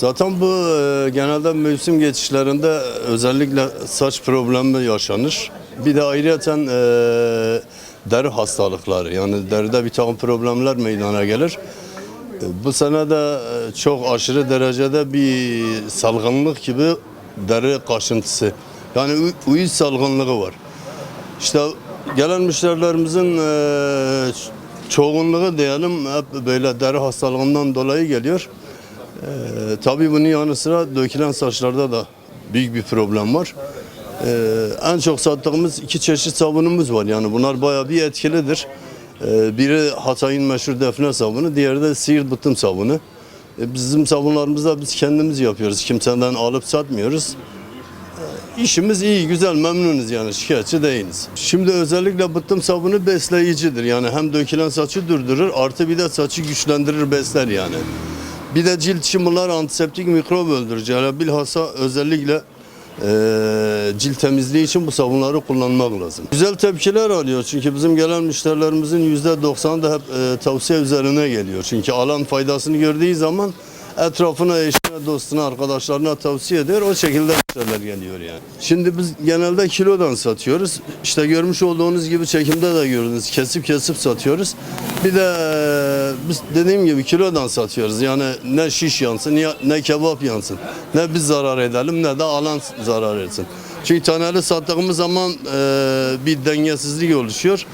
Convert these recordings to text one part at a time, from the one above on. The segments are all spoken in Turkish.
Zaten bu e, genelde mevsim geçişlerinde özellikle saç problemi yaşanır. Bir de ayrıyeten e, deri hastalıkları yani deride bir takım problemler meydana gelir. E, Bu sene de e, çok aşırı derecede bir salgınlık gibi deri kaşıntısı. Yani uyuz salgınlığı var. İşte gelen müşterilerimizin e, çoğunluğu diyelim hep böyle deri hastalığından dolayı geliyor. Ee, tabii bunun yanı sıra dökülen saçlarda da büyük bir problem var. Ee, en çok sattığımız iki çeşit sabunumuz var. Yani bunlar bayağı bir etkilidir. Ee, biri Hatay'ın meşhur defne sabunu, diğeri de Siirt bıtım sabunu. Ee, bizim sabunlarımızı biz kendimiz yapıyoruz. Kimseden alıp satmıyoruz. Ee, İşimiz iyi, güzel, memnunuz yani şikayetçi değiliz. Şimdi özellikle bıttım sabunu besleyicidir. Yani hem dökülen saçı durdurur artı bir de saçı güçlendirir, besler yani. Bir de cilt için bunlar antiseptik mikrop öldürücü. Yani bilhassa özellikle eee cilt temizliği için bu sabunları kullanmak lazım. Güzel tepkiler alıyor çünkü bizim gelen müşterilerimizin %90'ı da hep eee, tavsiye üzerine geliyor. Çünkü alan faydasını gördüğü zaman etrafına, eşine, dostuna, arkadaşlarına tavsiye ediyor. O şekilde müşteriler geliyor yani. Şimdi biz genelde kilodan satıyoruz. İşte görmüş olduğunuz gibi çekimde de gördünüz. Kesip kesip satıyoruz. Bir de eee, biz dediğim gibi kilodan satıyoruz. Yani ne şiş yansın, ne- kebap yansın. Ne biz zarar edelim ne de alan zarar etsin. Çünkü taneli sattığımız zaman eee, bir dengesizlik oluşuyor.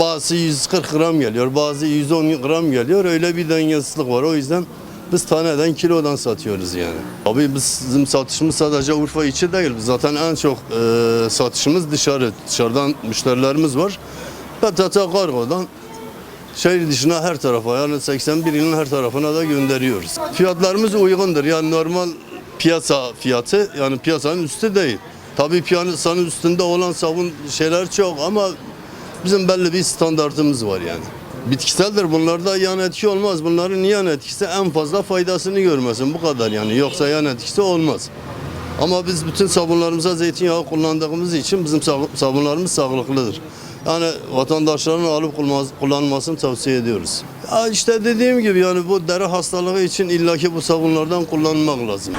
Bazı 140 gram geliyor, bazı 110 gram geliyor. Öyle bir dengesizlik var. O yüzden biz taneden kilodan satıyoruz yani. Abi bizim satışımız sadece Urfa içi değil. Zaten en çok eee, satışımız dışarı. Dışarıdan müşterilerimiz var. PTT kargodan şehir dışına her tarafa yani 81 ilin her tarafına da gönderiyoruz. Fiyatlarımız uygundur. Yani normal piyasa fiyatı yani piyasanın üstü değil. Tabii piyasanın üstünde olan sabun şeyler çok ama bizim belli bir standartımız var yani. Bitkiseldir bunlarda yan etki olmaz. Bunların yan etkisi en fazla faydasını görmesin bu kadar yani. Yoksa yan etkisi olmaz. Ama biz bütün sabunlarımıza zeytinyağı kullandığımız için bizim sab- sabunlarımız sağlıklıdır. Yani vatandaşların alıp kullanmasını tavsiye ediyoruz. Ya işte dediğim gibi yani bu deri hastalığı için illaki bu sabunlardan kullanmak lazım.